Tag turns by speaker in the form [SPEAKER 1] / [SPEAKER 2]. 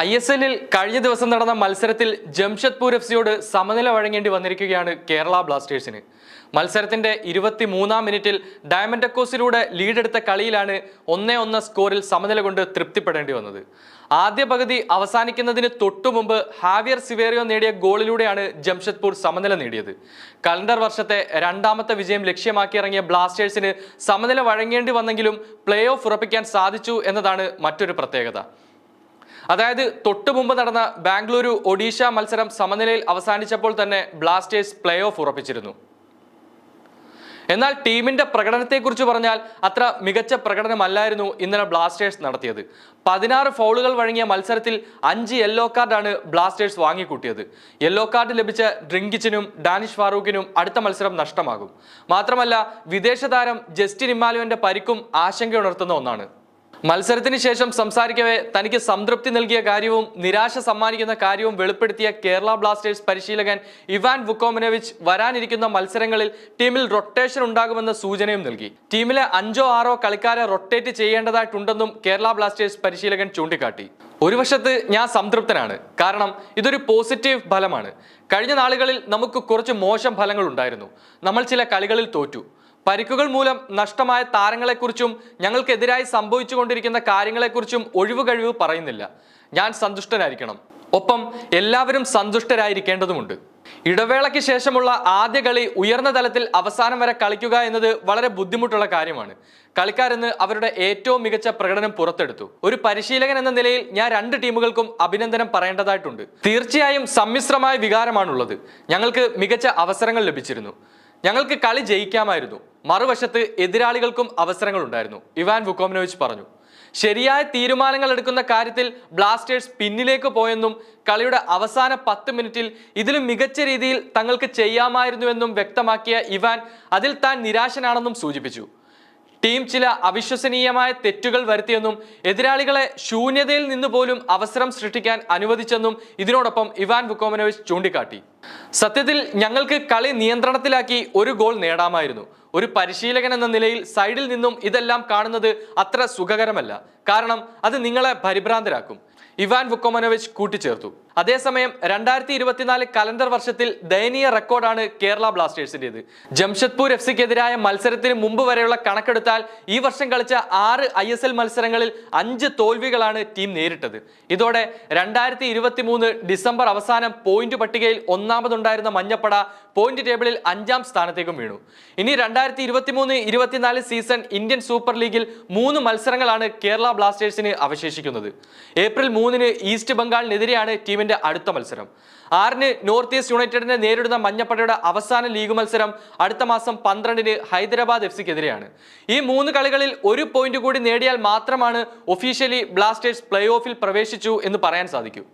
[SPEAKER 1] I S എല്ലിൽ കഴിഞ്ഞ ദിവസം നടന്ന മത്സരത്തിൽ ജംഷദ്പൂർ എഫ് സിയോട് സമനില വഴങ്ങേണ്ടി വന്നിരിക്കുകയാണ് കേരള ബ്ലാസ്റ്റേഴ്സിന്. മത്സരത്തിന്റെ ഇരുപത്തി മൂന്നാം മിനിറ്റിൽ ഡയമണ്ട് അക്കോസിലൂടെ ലീഡെടുത്ത കളിയിലാണ് ഒന്നേ ഒന്ന് സ്കോറിൽ സമനില കൊണ്ട് തൃപ്തിപ്പെടേണ്ടി വന്നത്. ആദ്യ പകുതി അവസാനിക്കുന്നതിന് തൊട്ടു മുമ്പ് ഹാവിയർ സിവേറിയോ നേടിയ ഗോളിലൂടെയാണ് ജംഷദ്പൂർ സമനില നേടിയത്. കലണ്ടർ വർഷത്തെ രണ്ടാമത്തെ വിജയം ലക്ഷ്യമാക്കി ഇറങ്ങിയ ബ്ലാസ്റ്റേഴ്സിന് സമനില വഴങ്ങേണ്ടി വന്നെങ്കിലും പ്ലേ ഓഫ് ഉറപ്പിക്കാൻ സാധിച്ചു എന്നതാണ് മറ്റൊരു പ്രത്യേകത. അതായത് തൊട്ടു മുമ്പ് നടന്ന ബാംഗ്ലൂരു ഒഡീഷ മത്സരം സമനിലയിൽ അവസാനിച്ചപ്പോൾ തന്നെ ബ്ലാസ്റ്റേഴ്സ് പ്ലേ ഓഫ് ഉറപ്പിച്ചിരുന്നു. എന്നാൽ ടീമിന്റെ പ്രകടനത്തെക്കുറിച്ച് പറഞ്ഞാൽ അത്ര മികച്ച പ്രകടനമല്ലായിരുന്നു ഇന്നലെ ബ്ലാസ്റ്റേഴ്സ് നടത്തിയത്. പതിനാറ് ഫൗളുകൾ വഴങ്ങിയ മത്സരത്തിൽ അഞ്ച് യെല്ലോ കാർഡാണ് ബ്ലാസ്റ്റേഴ്സ് വാങ്ങിക്കൂട്ടിയത്. യെല്ലോ കാർഡ് ലഭിച്ച ഡ്രിങ്കിച്ചിനും ഡാനിഷ് ഫാറൂഖിനും അടുത്ത മത്സരം നഷ്ടമാകും. മാത്രമല്ല വിദേശ താരം ജസ്റ്റിൻ ഇമ്മാലുവിന്റെ പരിക്കും ആശങ്കയുണർത്തുന്ന ഒന്നാണ്. മത്സരത്തിന് ശേഷം സംസാരിക്കവേ തനിക്ക് സംതൃപ്തി നൽകിയ കാര്യവും നിരാശ സമ്മാനിക്കുന്ന കാര്യവും വെളിപ്പെടുത്തിയ കേരള ബ്ലാസ്റ്റേഴ്സ് പരിശീലകൻ ഇവാൻ വുക്കോമനോവിച്ച് വരാനിരിക്കുന്ന മത്സരങ്ങളിൽ ടീമിൽ റൊട്ടേഷൻ ഉണ്ടാകുമെന്ന സൂചനയും നൽകി. ടീമിലെ അഞ്ചോ ആറോ കളിക്കാരെ റൊട്ടേറ്റ് ചെയ്യേണ്ടതായിട്ടുണ്ടെന്നും കേരള ബ്ലാസ്റ്റേഴ്സ് പരിശീലകൻ ചൂണ്ടിക്കാട്ടി. ഒരു വശത്ത് ഞാൻ സംതൃപ്തനാണ് കാരണം ഇതൊരു പോസിറ്റീവ് ഫലമാണ്. കഴിഞ്ഞ നാളുകളിൽ നമുക്ക് കുറച്ച് മോശം ഫലങ്ങൾ ഉണ്ടായിരുന്നു. നമ്മൾ ചില കളികളിൽ തോറ്റു. പരിക്കുകൾ മൂലം നഷ്ടമായ താരങ്ങളെക്കുറിച്ചും ഞങ്ങൾക്കെതിരായി സംഭവിച്ചുകൊണ്ടിരിക്കുന്ന കാര്യങ്ങളെക്കുറിച്ചും ഒഴിവ് കഴിവ് പറയുന്നില്ല. ഞാൻ സന്തുഷ്ടനായിരിക്കണം. ഒപ്പം എല്ലാവരും സന്തുഷ്ടരായിരിക്കേണ്ടതുമുണ്ട്. ഇടവേളയ്ക്ക് ശേഷമുള്ള ആദ്യ കളി ഉയർന്ന തലത്തിൽ അവസാനം വരെ കളിക്കുക എന്നത് വളരെ ബുദ്ധിമുട്ടുള്ള കാര്യമാണ്. കളിക്കാരെന്ന് അവരുടെ ഏറ്റവും മികച്ച പ്രകടനം പുറത്തെടുത്തു. ഒരു പരിശീലകൻ എന്ന നിലയിൽ ഞാൻ രണ്ട് ടീമുകൾക്കും അഭിനന്ദനം പറയേണ്ടതായിട്ടുണ്ട്. തീർച്ചയായും സമ്മിശ്രമായ വികാരമാണുള്ളത്. ഞങ്ങൾക്ക് മികച്ച അവസരങ്ങൾ ലഭിച്ചിരുന്നു. ഞങ്ങൾക്ക് കളി ജയിക്കാമായിരുന്നു. മറുവശത്ത് എതിരാളികൾക്കും അവസരങ്ങൾ ഉണ്ടായിരുന്നു ഇവാൻ വുക്കോമിനോവിച്ച് പറഞ്ഞു. ശരിയായ തീരുമാനങ്ങൾ എടുക്കുന്ന കാര്യത്തിൽ ബ്ലാസ്റ്റേഴ്സ് പിന്നിലേക്ക് പോയെന്നും കളിയുടെ അവസാന പത്ത് മിനിറ്റിൽ ഇതിലും മികച്ച രീതിയിൽ തങ്ങൾക്ക് ചെയ്യാമായിരുന്നുവെന്നും വ്യക്തമാക്കിയ ഇവാൻ അതിൽ താൻ നിരാശനാണെന്നും സൂചിപ്പിച്ചു. ടീം ചില അവിശ്വസനീയമായ തെറ്റുകൾ വരുത്തിയെന്നും എതിരാളികളെ ശൂന്യതയിൽ നിന്ന് പോലും അവസരം സൃഷ്ടിക്കാൻ അനുവദിച്ചെന്നും ഇതിനോടൊപ്പം ഇവാൻ വുക്കോമനോവിച്ച് ചൂണ്ടിക്കാട്ടി. സത്യത്തിൽ ഞങ്ങൾക്ക് കളി നിയന്ത്രണത്തിലാക്കി ഒരു ഗോൾ നേടാമായിരുന്നു. ഒരു പരിശീലകൻ എന്ന നിലയിൽ സൈഡിൽ നിന്നും ഇതെല്ലാം കാണുന്നത് അത്ര സുഖകരമല്ല. കാരണം അത് നിങ്ങളെ പരിഭ്രാന്തരാക്കും. ഇവാൻ വുക്കോമനോവിച്ച് കൂട്ടിച്ചേർത്തു. അതേസമയം രണ്ടായിരത്തി ഇരുപത്തിനാല് കലണ്ടർ വർഷത്തിൽ ദയനീയ റെക്കോർഡാണ് കേരള ബ്ലാസ്റ്റേഴ്സിന്റേത് ജംഷഡ്പൂർ എഫ് സിക്കെതിരായ മത്സരത്തിന് മുമ്പ് വരെയുള്ള കണക്കെടുത്താൽ ഈ വർഷം കളിച്ച ആറ് ഐ എസ് എൽ മത്സരങ്ങളിൽ അഞ്ച് തോൽവികളാണ് ടീം നേരിട്ടത്. ഇതോടെ രണ്ടായിരത്തി ഇരുപത്തി മൂന്ന് ഡിസംബർ അവസാനം പോയിന്റ് പട്ടികയിൽ ഒന്നാമതുണ്ടായിരുന്ന മഞ്ഞപ്പട പോയിന്റ് ടേബിളിൽ അഞ്ചാം സ്ഥാനത്തേക്കും വീണു. ഇനി രണ്ടായിരത്തി ഇരുപത്തി മൂന്ന് ഇരുപത്തിനാല് സീസൺ ഇന്ത്യൻ സൂപ്പർ ലീഗിൽ മൂന്ന് മത്സരങ്ങളാണ് കേരള ബ്ലാസ്റ്റേഴ്സിന് അവശേഷിക്കുന്നത്. ഏപ്രിൽ മൂന്നിന് ഈസ്റ്റ് ബംഗാളിനെതിരെയാണ് ടീമിന്റെ അടുത്ത മത്സരം. ആറിന് നോർത്ത് ഈസ്റ്റ് യുണൈറ്റഡിനെ നേരിടുന്ന മഞ്ഞപ്പടയുടെ അവസാന ലീഗ് മത്സരം അടുത്ത മാസം പന്ത്രണ്ടിന് ഹൈദരാബാദ് എഫ് സിക്കെതിരെയാണ് ഈ മൂന്ന് കളികളിൽ ഒരു പോയിന്റ് കൂടി നേടിയാൽ മാത്രമാണ് ഒഫീഷ്യലി ബ്ലാസ്റ്റേഴ്സ് പ്ലേ ഓഫിൽ പ്രവേശിച്ചു എന്ന് പറയാൻ സാധിക്കൂ.